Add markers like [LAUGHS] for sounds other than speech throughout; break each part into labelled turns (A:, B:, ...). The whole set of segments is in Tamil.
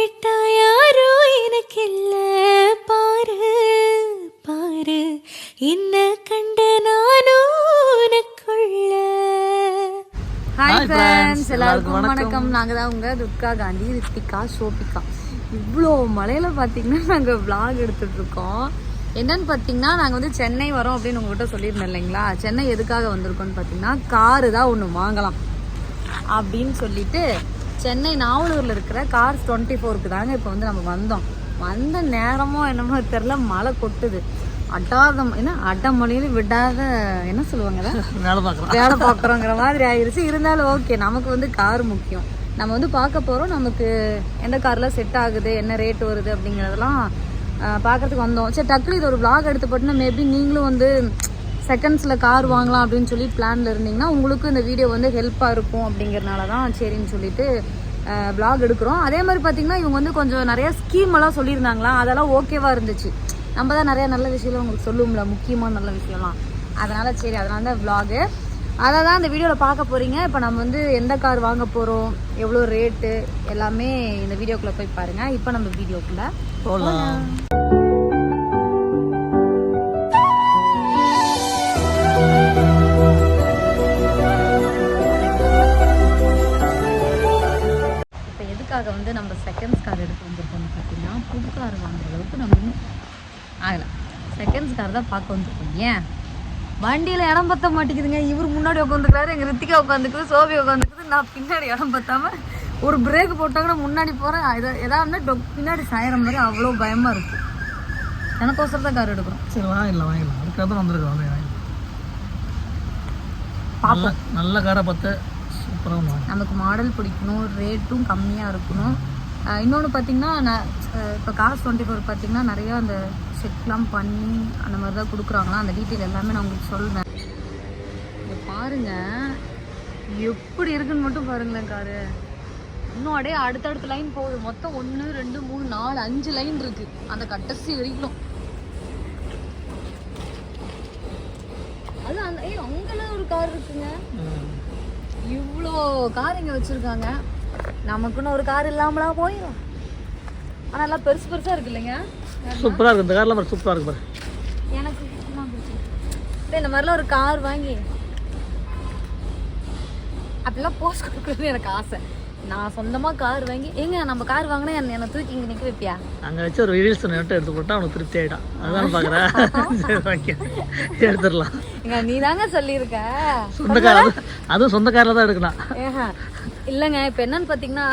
A: விட்டா யாரோ எனக்கில்ல? பாரு பாரு என்ன கண்ட நானும் உனக்குள்ள?
B: ஹாய். ஃப்ரெண்ட்ஸ்
C: எல்லாருக்கும் வணக்கம்.
B: நாங்கள் தான் உங்க துர்கா காந்தி ரித்திகா ஷோபிகா இவ்வளோ மலையில் பார்த்தீங்கன்னா நாங்கள் vlog எடுத்துட்டு இருக்கோம் என்னன்னு பார்த்தீங்கன்னா நாங்கள் வந்து சென்னை வரோம் அப்படின்னு உங்ககிட்ட சொல்லியிருந்தோம் இல்லைங்களா? சென்னை எதுக்காக வந்திருக்கோம்னு பார்த்தீங்கன்னா காரு தான் ஒன்று வாங்கலாம் அப்படின்னு சொல்லிட்டு சென்னை நாவலூரில் இருக்கிற கார்ஸ் டுவெண்ட்டி ஃபோருக்கு தாங்க இப்போ வந்து நம்ம வந்தோம். வந்த நேரமோ என்னமோ தெரில மழை கொட்டுது. அடாத என்ன அடமொழியில் விடாத என்ன சொல்லுவாங்க? [LAUGHS]
C: வேலை பார்க்குறோம்.
B: வேலை பார்க்குறோங்கிற மாதிரி ஆயிருச்சு. இருந்தாலும் ஓகே நமக்கு வந்து கார் முக்கியம். நம்ம வந்து பார்க்க போகிறோம் நமக்கு எந்த காரில் செட் ஆகுது என்ன ரேட் வருது அப்படிங்கிறதெல்லாம் பார்க்கறதுக்கு வந்தோம். சரி டக்குனு இது ஒரு vlog எடுத்து போட்டுனா மேபி நீங்களும் வந்து செகண்ட்ஸில் கார் வாங்கலாம் அப்படின்னு சொல்லி பிளானில் இருந்தீங்கன்னா உங்களுக்கு இந்த வீடியோ வந்து ஹெல்ப்பாக இருக்கும் அப்படிங்கிறனால தான் சரின்னு சொல்லிட்டு vlog எடுக்கிறோம். அதே மாதிரி பார்த்தீங்கன்னா இவங்க வந்து கொஞ்சம் நிறைய ஸ்கீம் எல்லாம் சொல்லியிருந்தாங்களா? அதெல்லாம் ஓகேவா இருந்துச்சு. நம்ம தான் நிறைய நல்ல விஷயம்லாம் உங்களுக்கு சொல்லுவோம்ல முக்கியமான நல்ல விஷயம்லாம். அதனால சரி அதனால தான் vlog. அதை தான் இந்த வீடியோவில் பார்க்க போகிறீங்க இப்போ நம்ம வந்து எந்த கார் வாங்க போகிறோம் எவ்வளோ ரேட்டு எல்லாமே இந்த வீடியோக்குள்ளே போய் பாருங்கள் இப்போ நம்ம வீடியோக்குள்ளே
C: போகலாம்
B: எதுக்காக வந்து நம்ம செகண்ட்ஸ் கார் எடுத்து வந்திருக்கோம்னு பார்த்தீங்கன்னா புது கார் வாங்குற அளவுக்கு நம்ம ஆகலை. செகண்ட்ஸ் கார் தான் பார்க்க வந்திருக்கோம். ஏன்? வண்டியில் இடம் பத்த மாட்டேங்குதுங்க. இவர் முன்னாடி உட்காந்துக்கிறாரு எங்கள் ரித்திகா உட்காந்துக்குது சோபி உட்காந்துக்குது நான் பின்னாடி இடம் பத்தாம ஒரு பிரேக் போட்டாங்கன்னா முன்னாடி போகிறேன் எதா எதாவது டொக் பின்னாடி சாயிற மாதிரி அவ்வளோ பயமாக இருக்குது எனக்கோசரம் தான் கார் எடுக்கிறோம்.
C: சரி வாங்கிடலாம் வாங்கிடலாம். அதுக்காக தான் வந்திருக்கோம் வந்து வாங்கிடலாம் நல்ல காரை பார்த்து
B: நமக்கு மாடல் பிடிக்கணும் ரேட்டும் கம்மியாக இருக்கணும். இன்னொன்று பார்த்தீங்கன்னா நான் இப்போ காசு டுவெண்ட்டி ஃபோர் பார்த்தீங்கன்னா நிறையா அந்த செக்லாம் பண்ணி அந்த மாதிரி தான் கொடுக்குறாங்களா? அந்த டீட்டெயில் எல்லாமே நான் உங்களுக்கு சொல்வேன் இங்க பாருங்க. எப்படி இருக்குன்னு மட்டும் பாருங்களேன் காரு இன்னும் அப்படியே அடுத்தடுத்த லைன் போகுது. மொத்தம் ஒன்று ரெண்டு மூணு நாலு அஞ்சு லைன் இருக்கு. அந்த கடைசி வரைக்கும். அது அந்த ஏய் அங்கெல்லாம் ஒரு கார் இருக்குங்க. இவ்வளோ கார் இங்கே வச்சுருக்காங்க. நமக்குன்னு ஒரு கார் இல்லாமலா போயிடும் ஆனால் எல்லாம் பெருசு பெருசாக இருக்கு இல்லைங்க?
C: சூப்பராக இருக்கு. இந்த காரில் பாரு சூப்பராக இருக்கு பாரு.
B: எனக்கு இந்த மாதிரிலாம் ஒரு கார் வாங்கி அப்படிலாம் போஸ்ட் கொடுக்குறது எனக்கு ஆசை. நான் சொந்தமாக கார் வாங்கி ஏங்க நம்ம கார் வாங்கினா என்ன தூக்கி இங்கே நிற்க வைப்பியா?
C: அங்கே வச்சு ஒரு ரீல்ஸ் நட்டு எடுத்து போட்டால் அவனுக்கு திருப்தி பார்க்குறேன் சரி ஓகே எடுத்துடலாம்.
B: எங்க நீ தாங்க சொல்லியிருக்க.
C: சொந்த கார் அது அதுவும் சொந்த காரில் தான் எடுக்கலாம்.
B: இல்லைங்க இப்போ என்னன்னு பார்த்தீங்கன்னா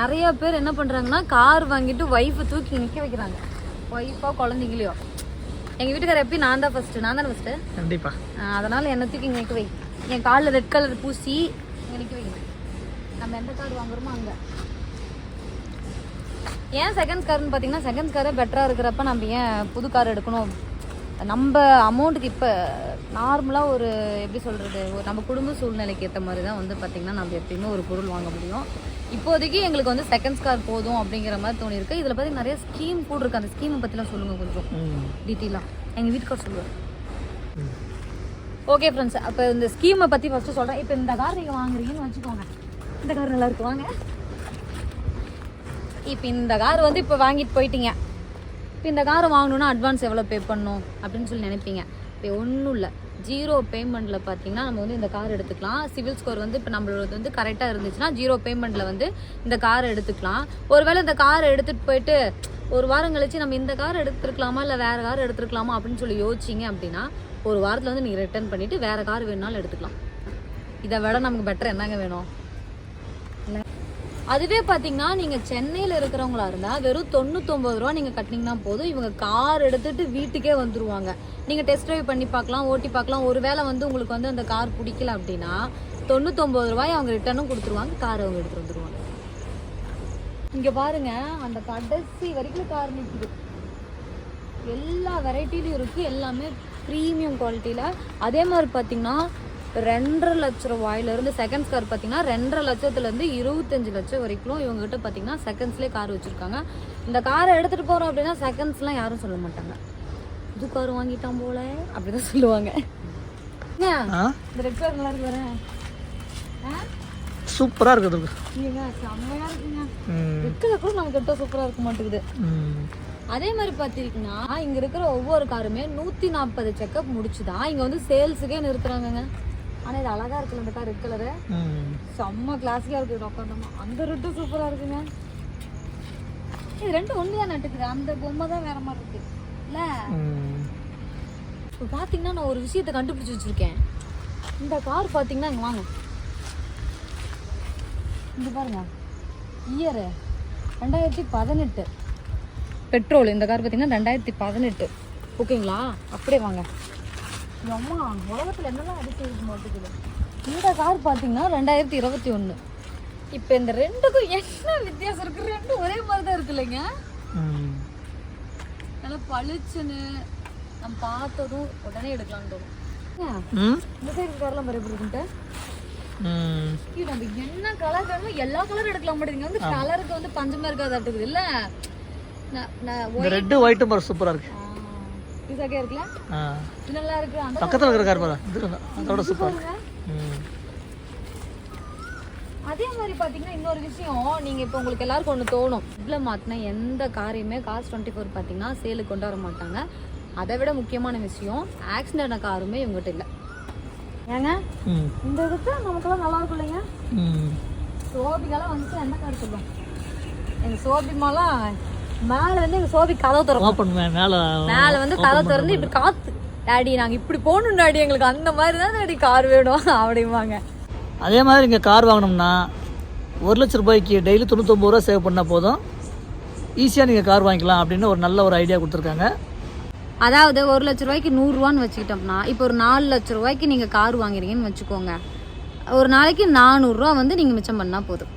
B: நிறைய பேர் என்ன பண்ணுறாங்கன்னா கார் வாங்கிட்டு ஒய்ஃபை தூக்கி நிற்க வைக்கிறாங்க. ஒய்ஃபோ குழந்தைங்களையோ. எங்கள் வீட்டுக்கார எப்பயும் நான் தான் ஃபஸ்ட்டு நான் தானே ஃபஸ்ட்டு
C: கண்டிப்பாக
B: அதனால் என்னை தூக்கி நிற்க வை. என் காலில் ரெட் கலர் பூசி நிற்க வைங்க. நம்ம எந்த கார் வாங்குறோமோ அங்கே. ஏன் செகண்ட் கார்னு பார்த்தீங்கன்னா செகண்ட் காரே பெட்டராக இருக்கிறப்ப நம்ம ஏன் புது கார் எடுக்கணும்? நம்ம அமௌண்ட்டுக்கு இப்போ நார்மலாக ஒரு எப்படி சொல்கிறது ஒரு நம்ம குடும்ப சூழ்நிலைக்கு ஏற்ற மாதிரி தான் வந்து பார்த்திங்கன்னா நம்ம எப்பயுமே ஒரு பொருள் வாங்க முடியும். இப்போதைக்கு எங்களுக்கு வந்து செகண்ட்ஸ் கார் போதும் அப்படிங்கிற மாதிரி தோணியிருக்கு. இதில் பார்த்திங்கன்னா நிறைய ஸ்கீம் கூட இருக்குது அந்த ஸ்கீமை பற்றிலாம் சொல்லுங்கள் கொஞ்சம். டீட்டெயிலாக எங்கள் வீட்டுக்கார் சொல்லுவார். ஓகே ஃப்ரெண்ட்ஸ் அப்போ இந்த ஸ்கீமை பற்றி ஃபஸ்ட்டு சொல்கிறேன் இப்போ இந்த கார் நீங்கள் வாங்குறீங்கன்னு வச்சுக்கோங்க. இந்த கார் நல்லா இருக்கு வாங்க. இப்போ இந்த கார் வந்து இப்போ வாங்கிட்டு போயிட்டீங்க. இப்போ இந்த கார் வாங்கணுன்னா அட்வான்ஸ் எவ்வளோ பே பண்ணணும் அப்படின்னு சொல்லி நினைப்பீங்க. இப்போ ஒன்றும் இல்லை. ஜீரோ பேமெண்ட்டில் பார்த்தீங்கன்னா நம்ம வந்து இந்த கார் எடுத்துக்கலாம். சிவில் ஸ்கோர் வந்து இப்போ நம்மளோட வந்து கரெக்டாக இருந்துச்சுன்னா ஜீரோ பேமெண்ட்டில் வந்து இந்த காரை எடுத்துக்கலாம். ஒருவேளை இந்த காரை எடுத்துகிட்டு போயிட்டு ஒரு வாரம் கழிச்சு நம்ம இந்த கார் எடுத்துருக்கலாமா இல்லை வேறு கார் எடுத்துருக்கலாமா அப்படின்னு சொல்லி யோசிச்சிங்க அப்படின்னா ஒரு வாரத்தில் வந்து நீங்கள் ரிட்டர்ன் பண்ணிவிட்டு வேறு கார் வேணுனாலும் எடுத்துக்கலாம். இதை விட நமக்கு பெட்டர் என்னங்க வேணும்? அதுவே பார்த்தீங்கன்னா நீங்கள் சென்னையில் இருக்கிறவங்களா இருந்தால் வெறும் தொண்ணூத்தொம்பது ரூபா நீங்கள் கட்டினீங்கன்னா போதும். இவங்க கார் எடுத்துகிட்டு வீட்டுக்கே வந்துருவாங்க. நீங்கள் டெஸ்ட் ட்ரைவ் பண்ணி பார்க்கலாம் ஓட்டி பார்க்கலாம். ஒரு வேளை வந்து உங்களுக்கு வந்து அந்த கார் பிடிக்கல அப்படின்னா தொண்ணூத்தொம்பது ரூபாய் அவங்க ரிட்டர்னும் கொடுத்துருவாங்க கார் அவங்க எடுத்துகிட்டு வந்துருவாங்க. இங்கே பாருங்க அந்த கடைசி வரைக்கும் கார் நிற்குது எல்லா வெரைட்டிலையும் இருக்குது எல்லாமே ப்ரீமியம் குவாலிட்டியில் அதே மாதிரி பார்த்தீங்கன்னா ரெண்டரை லட்ச ரூபாயிலிருந்து செகண்ட்ஸ் கார் பார்த்தீங்கன்னா ரெண்டரை லட்சத்துலேருந்து இருபத்தஞ்சு லட்சம் வரைக்கும் இவங்ககிட்ட பார்த்தீங்கன்னா செகண்ட்ஸ்லேயே கார் வச்சுருக்காங்க. இந்த காரை எடுத்துகிட்டு போகிறோம் அப்படின்னா செகண்ட்ஸ்லாம் யாரும் சொல்ல மாட்டாங்க. புது கார் வாங்கிட்டான் போல அப்படிதான் சொல்லுவாங்க. இந்த ரெட் கார் நல்லா இருக்கு வரேன்
C: சூப்பராக இருக்குது
B: ஏங்க செம்மையா இருக்குங்க.
C: ம்.
B: ரெட்டில் கூட நமக்கு எட்டோ சூப்பராக இருக்க மாட்டேங்குது. அதே மாதிரி பார்த்தீங்கன்னா இங்க இருக்கிற ஒவ்வொரு காருமே நூத்தி நாற்பது செக்கப் முடிச்சுதான் இங்க வந்து சேல்ஸுக்கே நிறுத்துறாங்கங்க. ஆனா இது அழகா இருக்குல்ல இந்த கார் ரெட் கலரு செம்ம கிளாஸிக்கா இருக்கு உட்காந்தோமா அந்த ரெட்டும் சூப்பரா இருக்குங்க. இது ரெண்டும் ஒன்று தான் நட்டுக்குது? அந்த பொம்மை தான் வேற மாதிரி இருக்கு. இல்ல? இப்போ பார்த்தீங்கன்னா நான் ஒரு விஷயத்தை கண்டுபிடிச்சி வச்சிருக்கேன். இந்த கார் பார்த்தீங்கன்னா இங்க வாங்க. இங்க பாருங்க. இயரு ரெண்டாயிரத்தி பதினெட்டு. பெட்ரோல் இந்த கார் பார்த்தீங்கன்னா ரெண்டாயிரத்தி பதினெட்டு. ஓகேங்களா அப்படியே வாங்க. அம்மா உலகத்தில் என்னெல்லாம் அடிச்சு இருக்க மாட்டேங்குது இந்த கார் பார்த்தீங்கன்னா ரெண்டாயிரத்தி இருபத்தி ஒன்று இப்போ இந்த ரெண்டுக்கும் என்ன வித்தியாசம் இருக்கு? ரெண்டும் ஒரே மாதிரி தான் இருக்கு இல்லைங்க. நல்லா பளிச்சுன்னு நம்ம பார்த்ததும் உடனே எடுக்கலாம்னு தோணும். இந்த சைடு கார்லாம் மாதிரி இருக்குன்ட்டு நம்ம என்ன கலர் வேணுமோ எல்லா கலரும் எடுக்கலாம் மாட்டேங்குது. வந்து கலருக்கு வந்து பஞ்சமா இருக்காது இல்ல? நான் நான்
C: இந்த ரெட்டு ஒயிட்டும் பாரு சூப்பராக இருக்கு.
B: இருக்குல்ல?
C: ஆ.
B: இது நல்லா இருக்கு. அந்த
C: பக்கத்தில் இருக்கிற கார் பாரு. இது அதோட சூப்பர்
B: அதே மாதிரி பார்த்தீங்கன்னா இன்னொரு விஷயம். நீங்கள் இப்போ உங்களுக்கு எல்லாருக்கும் ஒன்று தோணும். இதில் மாற்றின எந்த காரையுமே காசு டுவெண்ட்டி ஃபோர் பார்த்தீங்கன்னா சேலுக்கு கொண்டு வர மாட்டாங்க. அதை விட முக்கியமான விஷயம் ஆக்சிடென்ட் காருமே இவங்ககிட்ட இல்லை. ஏங்க? இந்த இதுக்கு நமக்கெல்லாம் நல்லா இருக்கும் இல்லைங்க?
C: ம்.
B: சோபிக்கெல்லாம் வந்துட்டு என்ன கார் சொல்லுவோம் எங்கள் சோபிமாலாம் மேலே வந்து எங்கள் சோபி கதவை திறக்கும்.
C: ஓப்பன் மேலே
B: மேலே வந்து கதவை திறந்து இப்படி காற்று டாடி நாங்கள் இப்படி போகணும் டாடி எங்களுக்கு அந்த மாதிரி தான் டாடி கார் வேணும். [LAUGHS] அப்படிம்பாங்க.
C: அதே மாதிரி இங்கே கார் வாங்கினோம்னா ஒரு லட்ச ரூபாய்க்கு டெய்லி தொண்ணூத்தொம்பது ரூபா சேவ் பண்ணால் போதும். ஈஸியாக நீங்கள் கார் வாங்கிக்கலாம் அப்படின்னு ஒரு நல்ல ஒரு ஐடியா கொடுத்துருக்காங்க.
B: அதாவது ஒரு லட்ச ரூபாய்க்கு நூறுரூவான்னு வச்சுக்கிட்டோம்னா இப்போ ஒரு நாலு லட்ச ரூபாய்க்கு நீங்கள் கார் வாங்குறீங்கன்னு வச்சுக்கோங்க. ஒரு நாளைக்கு நானூறுரூவா வந்து நீங்கள் மிச்சம் பண்ணால் போதும்.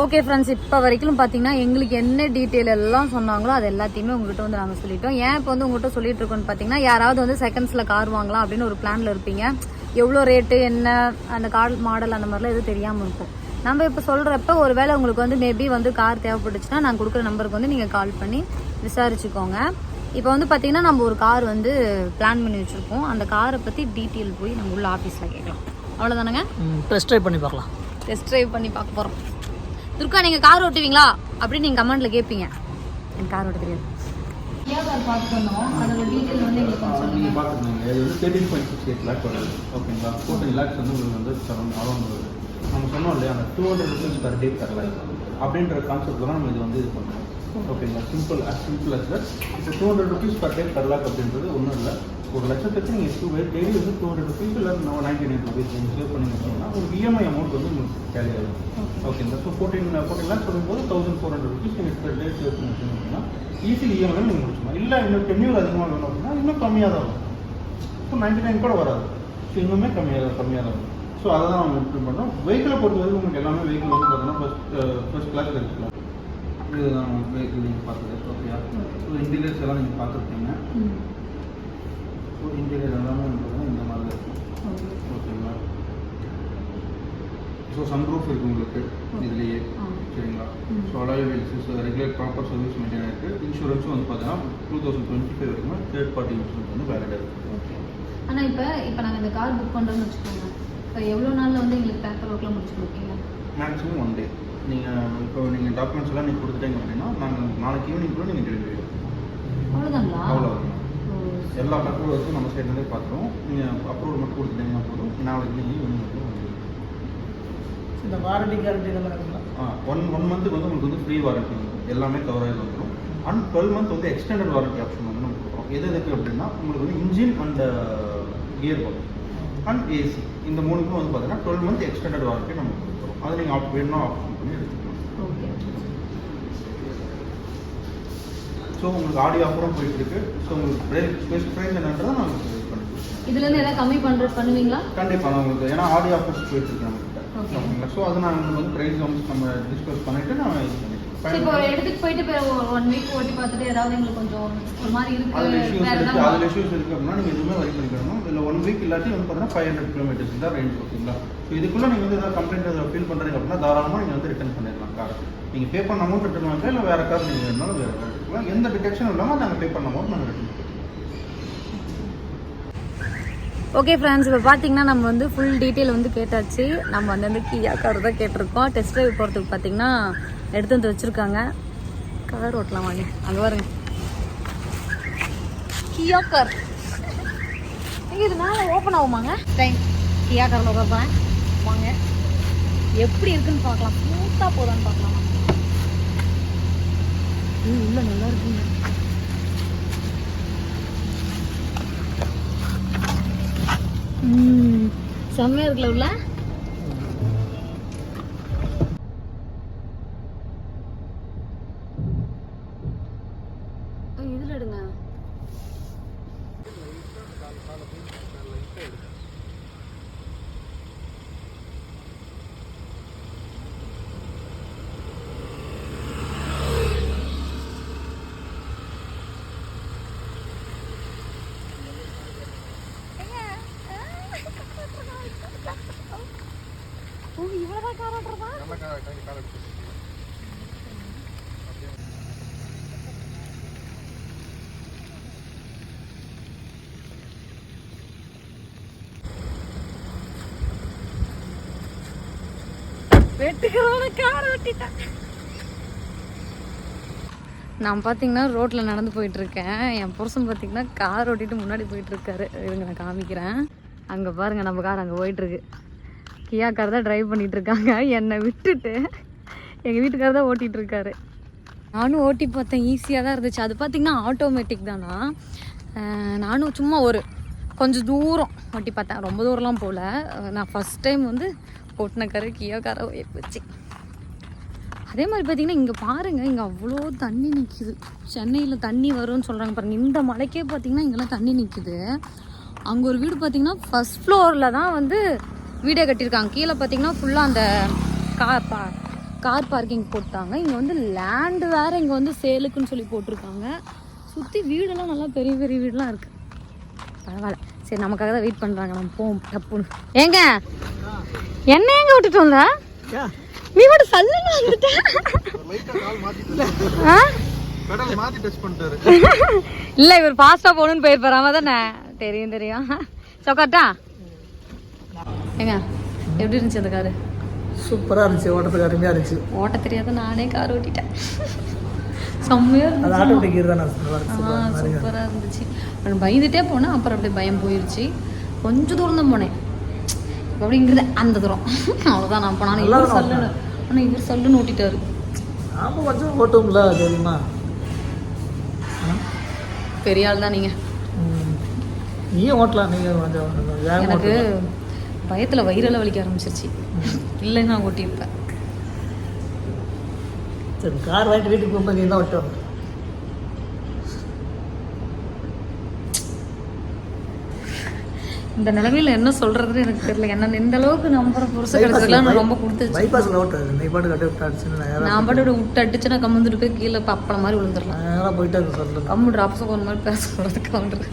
B: ஓகே ஃப்ரெண்ட்ஸ் இப்போ வரைக்கும் பார்த்தீங்கன்னா எங்களுக்கு என்ன டீட்டெயில் எல்லாம் சொன்னாங்களோ அது எல்லாத்தையுமே உங்ககிட்ட வந்து நாங்கள் சொல்லிட்டோம். ஏன் இப்போ வந்து உங்கள்கிட்ட சொல்லிட்டு இருக்கோம்னு பார்த்தீங்கன்னா யாராவது வந்து செகண்ட்ஸில் கார் வாங்கலாம் அப்படின்னு ஒரு பிளானில் இருப்பீங்க. எவ்வளோ ரேட்டு என்ன அந்த கார் மாடல் அந்த மாதிரிலாம் எதுவும் தெரியாமல் இருக்கும். நம்ம இப்போ சொல்கிறப்ப ஒருவேளை உங்களுக்கு வந்து மேபி வந்து கார் தேவைப்பட்டுச்சுன்னா நான் கொடுக்குற நம்பருக்கு வந்து நீங்கள் கால் பண்ணி விசாரிச்சுக்கோங்க. இப்போ வந்து பார்த்தீங்கன்னா நம்ம ஒரு கார் வந்து பிளான் பண்ணி வச்சுருக்கோம். அந்த காரை பற்றி டீட்டெயில் போய் நம்ம உள்ள ஆஃபீஸில் கேட்கலாம். அவ்வளோதானங்க
C: டெஸ்ட் ட்ரைவ் பண்ணி பார்க்கலாம்.
B: டெஸ்ட் ட்ரைவ் பண்ணி பார்க்க போகிறோம் துர்கா நீங்கள் கார் ஓட்டுவீங்களா? அப்படின்னு நீங்கள் கமெண்ட்டில் கேட்பீங்க எனக்கு கார் ஓட்ட தெரியாது. கார் பார்த்துக்கணும்
D: லேக் வந்து நம்ம சொன்னோம் இல்லையா அந்த two hundred rupees per day தரலாம் அப்படின்ற கான்செப்ட் தான் நம்ம இது வந்து இது பண்ணுறோம் ஓகேங்களா சிம்பிள் as சிம்பிள் அஸ் இப்போ two hundred rupees per day per அப்படின்றது ஒன்றும் இல்லை ஒரு லட்சத்துக்கு நீங்கள் டூ டெய்லி வந்து டூ ஹண்ட்ரட் ருபீஸ் இல்லை நைன்டி நைன் ருபீஸ் நீங்கள் சேவ் பண்ணி வச்சீங்கன்னா உங்களுக்கு இஎம்ஐ அமௌண்ட் வந்து உங்களுக்கு கேலி ஆகும். ஓகேங்களா ஸோ ஃபோர்டீன் ஃபோர்டீன் லேக்ஸ் சொல்லும்போது தௌசண்ட் ஃபோர் ஹண்ட்ரட் ருபீஸ் நீங்கள் per day சேவ் பண்ணி வச்சீங்கன்னா ஈஸி இஎம்ஐ நீங்கள் முடிச்சுக்கலாம். இல்லை இன்னும் டென்யூர் அதிகமாக வேணும் அப்படின்னா இன்னும் கம்மியாக தான் வரும். இப்போ நைன்டி நைன் கூட வராது. ஸோ இன்னுமே கம்மியாக கம்மியாக தான் வரும். ஸோ அதை தான் நம்ம இம்ப்ரூவ் பண்ணோம். வெஹிக்கிளை பொறுத்தவரைக்கும் உங்களுக்கு எல்லாமே வெஹிக்கிள் வந்து பார்த்தீங்கன்னா ஃபஸ்ட் ஃபஸ்ட் கிளாஸ் எடுத்துக்கலாம் இதுதான் வெஹிக்கிள் நீங்கள் பார்த்தது ஓகேயா ஸோ இன்டீரியர்ஸ் எல்லாம் நீங்கள் பார்த்துருப்பீங்க. ஸோ இன்டீரியர் எல்லாமே வந்து இந்த மாதிரி இருக்கும் ஓகேங்களா ஸோ சன்ரூஃப் இருக்குது உங்களுக்கு இதுலேயே சரிங்களா so alloy wheels regular proper service maintain இருக்குது இன்சூரன்ஸும் வந்து பார்த்தீங்கன்னா டூ தௌசண்ட் டுவெண்ட்டி ஃபைவ் வரைக்கும் தேர்ட் பார்ட்டி இன்சூரன்ஸ் வந்து வேலிடாக இருக்குது
B: ஆனால் இப்போ இப்போ நாங்கள் இந்த கார் புக் பண்ணுறோம்னு வச்சுக்கோங்க இப்போ எவ்வளோ நாளில் வந்து எங்களுக்கு பேப்பர் ஒர்க்லாம் முடிச்சு கொடுப்பீங்க
D: மேக்ஸிமம் ஒன் டே நீங்கள் இப்போ நீங்கள் டாக்குமெண்ட்ஸ் எல்லாம் நீங்கள் கொடுத்துட்டீங்க அப்படின்னா நாங்கள் நாளைக்கு ஈவினிங் கூட நீங்கள் டெலிவரி
B: அவ்வளோதாங்களா
D: அவ்வளோ
B: ஓ,
D: எல்லா வச்சு நம்ம சைட்லேருந்தே பார்த்துருவோம். நீங்கள் அப்ரூவல் மட்டும் கொடுத்துட்டீங்கன்னா போதும். நாளைக்கு ஈவினிங் வந்துடும்
C: இந்த வாரண்டி கேரண்டி இதெல்லாம் இருக்குங்களா?
D: ஒன் ஒன் மந்த்துக்கு வந்து உங்களுக்கு வந்து ஃப்ரீ வாரண்டி எல்லாமே கவர் ஆகி வந்துடும் அண்ட் டுவெல் மந்த் வந்து எக்ஸ்டெண்டட் வாரண்டி ஆப்ஷன் வந்து நம்ம கொடுக்குறோம். எது எதுக்கு அப்படின்னா உங்களுக்கு வந்து engine and gear box and AC இந்த மூணுக்கும் வந்து பார்த்தீங்கன்னா டுவெல் மந்த் எக்ஸ்டெண்டட் வாரண்டி நம்ம கொடுக்குறோம். அதை நீங்கள் ஆப் வேணும்னா ஆப்ஷன் பண்ணி எடுத்துக்கலாம்
B: ஓகே
D: ஸோ உங்களுக்கு ஆடியோ ஆஃபரும் போயிட்டு இருக்கு ஸோ உங்களுக்கு ப்ரைஸ் பெஸ்ட் ப்ரைஸ் என்னன்றதை நான் உங்களுக்கு இது பண்ணி கொடுக்குறேன்.
B: இதுலேருந்து எதாவது கம்மி பண்ணுறது பண்ணுவீங்களா?
D: கண்டிப்பாக நான் உங்களுக்கு ஏன்னா ஆடியோ ஆஃபர்ஸ் போயிட்டு இருக்கு நம்மகிட்ட. ஸோ அதை நான் உங்களுக்கு வந்து ப்ரைஸ் வந்து நம்ம டிஸ்கஸ் பண்ணிட்டு நான் இது
B: சரி இப்போ ஒரு
D: பண்ணிக்கிறேன்
B: இடத்துக்கு போயிட்டு ஒன் வீக் ஓட்டி பார்த்துட்டு ஏதாவது எங்களுக்கு கொஞ்சம் ஒரு மாதிரி
D: அதில்
B: இருக்கு
D: இஷ்யூஸ்
B: வேற
D: இருக்குது அதில் இஷ்யூஸ் இருக்குது அப்படின்னா நீங்கள் எதுவுமே வரி பண்ணிக்கணும் இல்லை ஒன் வீக் இல்லாட்டி வந்து பார்த்தீங்கன்னா ஃபைவ் ஹண்ட்ரட் கிலோமீட்டர்ஸ் தான் ரேஞ்ச் ஓகேங்களா ஸோ இதுக்குள்ளே நீங்கள் வந்து ஏதாவது கம்ப்ளைண்ட் ஃபீல் பண்ணுறீங்க அப்படின்னா தாராளமாக நீங்கள் வந்து ரிட்டர்ன் பண்ணிடலாம். கார் நீங்கள் பே பண்ண அமௌண்ட் ரிட்டர்ன் வாங்க இல்லை வேறு கார் நீங்கள் வேணாலும் வேறு கார் எடுத்துக்கலாம் எந்த டிடெக்ஷனும் இல்லாமல் நாங்கள் பே பண்ண அமௌண்ட் நாங்கள் ரிட்டர்ன்
B: ஓகே ஃப்ரெண்ட்ஸ் இப்போ பார்த்தீங்கன்னா நம்ம வந்து ஃபுல் டீட்டெயில் வந்து கேட்டாச்சு. நம்ம வந்து வந்து கியா கார் தான் கேட்டிருக்கோம். டெஸ்ட் ட்ரைவ் போகிறதுக்கு பார்த்தீங்கன்னா எடுத்து வந்து வச்சுருக்காங்க. கார் ஓட்டலாம் வாங்க. அங்கே பாருங்க. கியா கார் எங்க இது மேலே ஓப்பன் ஆகுமாங்க? டைம் கியா காரில் உட்காருப்பேன் வாங்க. எப்படி இருக்குன்னு பார்க்கலாம். ஸ்மூத்தாக போதான்னு பார்க்கலாம். வாங்க. உள்ள நல்லா இருக்குங்க செம்மையா இருக்குல்ல உள்ள வெட்டுக்கிறவன நான் பார்த்தீங்கன்னா ரோட்டில் நடந்து போயிட்டு இருக்கேன் என் புருஷன் பார்த்தீங்கன்னா கார் ஓட்டிட்டு முன்னாடி போயிட்டு இருக்காரு இருங்க நான் காமிக்கிறேன். அங்கே பாருங்க நம்ம கார் அங்கே போயிட்டு இருக்கு கியா கார் தான் டிரைவ் பண்ணிட்டு இருக்காங்க என்னை விட்டுட்டு எங்கள் வீட்டுக்காரர் தான் ஓட்டிட்டு இருக்காரு நானும் ஓட்டி பார்த்தேன். ஈஸியாக தான் இருந்துச்சு. அது பார்த்தீங்கன்னா ஆட்டோமேட்டிக் தானா? நானும் சும்மா ஒரு கொஞ்சம் தூரம் ஓட்டி பார்த்தேன். ரொம்ப தூரம்லாம் போகல. நான் ஃபஸ்ட் டைம் வந்து கொட்டின கரை கீழே கரை வச்சு அதே மாதிரி பார்த்தீங்கன்னா இங்கே பாருங்கள் இங்கே அவ்வளோ தண்ணி நிற்கிது சென்னையில் தண்ணி வரும்னு சொல்கிறாங்க பாருங்கள் இந்த மலைக்கே பார்த்தீங்கன்னா இங்கெல்லாம் தண்ணி நிற்கிது அங்கே ஒரு வீடு பார்த்தீங்கன்னா ஃபஸ்ட் ஃப்ளோரில் தான் வந்து வீடே கட்டியிருக்காங்க. கீழே பார்த்தீங்கன்னா ஃபுல்லாக அந்த கார் பா கார் பார்க்கிங் போட்டாங்க. இங்கே வந்து லேண்டு வேறு இங்கே வந்து சேலுக்குன்னு சொல்லி போட்டிருக்காங்க. சுற்றி வீடெல்லாம் நல்லா பெரிய பெரிய வீடெலாம் இருக்குது பரவாயில்ல. சரி நமக்காக தான் வெயிட் பண்ணுறாங்க நம்ம போவோம். டப்புன்னு. ஏங்க என்ன எங்க விட்டுட்டு வந்தா? நீ மட்டும் சல்லுன்னு வந்துட்ட. இல்ல இவர் ஃபாஸ்டா போகணும்னு போயிருப்பாரு. அவன் தானே தெரியும் தெரியும். சொக்காட்டா ஏங்க எப்படி இருந்துச்சு அந்த காரு?
C: சூப்பராக இருந்துச்சு. ஓட்டத்துக்கு அருமையாக இருந்துச்சு.
B: ஓட்ட தெரியாத நானே கார் ஓட்டிட்டேன். செம்மையா
C: அது
B: இருந்துச்சு.
C: ஆட்டோமேட்டிக் கீர் தான் நல்லா
B: ஆ
C: இருந்துச்சு
B: சூப்பராக இருந்துச்சு. நான் பயந்துட்டே போனேன் அப்புறம் அப்படியே பயம் போயிருச்சு. கொஞ்சம் தூரம் தான் போனேன். அப்படிங்கிறது அந்த தூரம். அவ்வளோதான் நான் போனேன் இவர்
C: தான்
B: சல்லுன்னு ஆனால் இவர் சல்லுன்னு ஓட்டிட்டாரு.
C: கொஞ்சம் ஓட்டுவோம்ல தெரியுமா
B: பெரிய ஆள் தான் நீங்கள்.
C: நீயும் ஓட்டலாம் நீங்கள் கொஞ்சம் வேகம்
B: எனக்கு. பயத்தில் வயிறெல்லாம் வலிக்க ஆரம்பிச்சிருச்சு. இல்லைன்னா ஓட்டியிருப்பேன்.
C: சரி கார் வாங்கிட்டு வீட்டுக்கு போகும்போது நீ தான் ஓட்டும்
B: இந்த நிலைமையில என்ன சொல்றதுன்னு எனக்கு தெரியல. என்ன இந்த அளவுக்கு நம்புற புருஷன் கிடைச்சதுலாம் நான் ரொம்ப கொடுத்துச்சு
C: பைபாஸில் ஓட்டாது நீ பாட்டு கட்டி நான்
B: பாட்டு விட்டு அடிச்சுன்னா கம்முந்துட்டு போய் கீழே பப்பள மாதிரி விழுந்துடலாம்.
C: நேராக போயிட்டு சொல்லுங்க
B: கம்மு ட்ராப்ஸ் போன மாதிரி பேச சொல்கிறதுக்கு வந்துரு.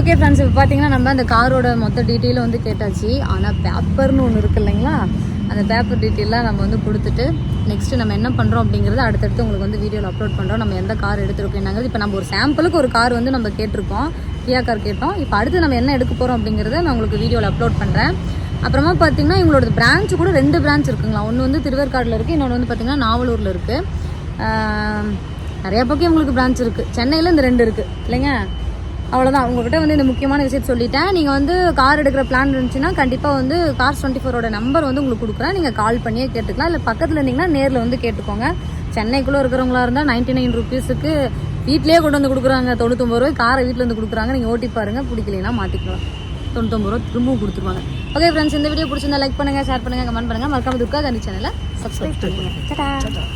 B: ஓகே ஃப்ரெண்ட்ஸ் இப்போ பார்த்தீங்கன்னா நம்ம அந்த காரோட மொத்த டீட்டெயிலும் வந்து கேட்டாச்சு. ஆனால் பேப்பர்னு ஒன்று இருக்கு இல்லைங்களா? அந்த பேப்பர் டீட்டெயிலாக நம்ம வந்து கொடுத்துட்டு நெக்ஸ்ட்டு நம்ம என்ன பண்ணுறோம் அப்படிங்கிறத அடுத்தடுத்து உங்களுக்கு வந்து வீடியோவில் அப்லோட் பண்ணுறோம் நம்ம எந்த கார் எடுத்துருக்கோம் என்னங்கிறது இப்போ நம்ம ஒரு சாம்பிளுக்கு ஒரு கார் வந்து நம்ம கேட்டிருக்கோம். கியா கார் கேட்டோம். இப்போ அடுத்து நம்ம என்ன எடுக்க போகிறோம் அப்படிங்கிறத நான் உங்களுக்கு வீடியோவில் அப்லோட் பண்ணுறேன் அப்புறமா பார்த்தீங்கன்னா இவங்களோட பிரான்ச் கூட ரெண்டு பிரான்ச் இருக்குங்களா ஒன்று வந்து திருவேற்காடில் இருக்குது இன்னொன்று வந்து பார்த்தீங்கன்னா நாவலூரில் இருக்குது நிறைய பக்கம் இவங்களுக்கு பிரான்ச் இருக்குது சென்னையில் இந்த ரெண்டு இருக்குது இல்லைங்க? அவ்வளோதான் உங்ககிட்ட வந்து இந்த முக்கியமான விஷயத்த சொல்லிட்டேன். நீங்கள் வந்து கார் எடுக்கிற பிளான் இருந்துச்சுன்னா கண்டிப்பாக வந்து கார்ஸ் டுவெண்ட்டி ஃபோரோட நம்பர் வந்து உங்களுக்கு கொடுக்குறேன். நீங்கள் கால் பண்ணியே கேட்டுக்கலாம். இல்லை பக்கத்தில் இருந்தீங்கன்னா நேரில் வந்து கேட்டுக்கோங்க. சென்னைக்குள்ளே இருக்கிறவங்களா இருந்தால் நைன்ட்டி நைன் ருபீஸுக்கு வீட்லேயே கொண்டு வந்து கொடுக்குறாங்க. தொண்ணூத்தொம்பது ரூபாய் காரை வீட்டில் வந்து கொடுக்குறாங்க. நீங்கள் ஓட்டி பாருங்கள் பிடிக்கலைன்னா மாற்றிக்கலாம் தொண்ணூத்தொம்பது ரூபா திரும்பவும் கொடுத்துருவாங்க. ஓகே ஃப்ரெண்ட்ஸ் இந்த வீடியோ பிடிச்சிருந்தா லைக் பண்ணுங்கள் ஷேர் பண்ணுங்கள் கமெண்ட் பண்ணுங்கள் மறக்காம துர்கா காந்தி சேனலை சப்ஸ்கிரைப் பண்ணுங்கள்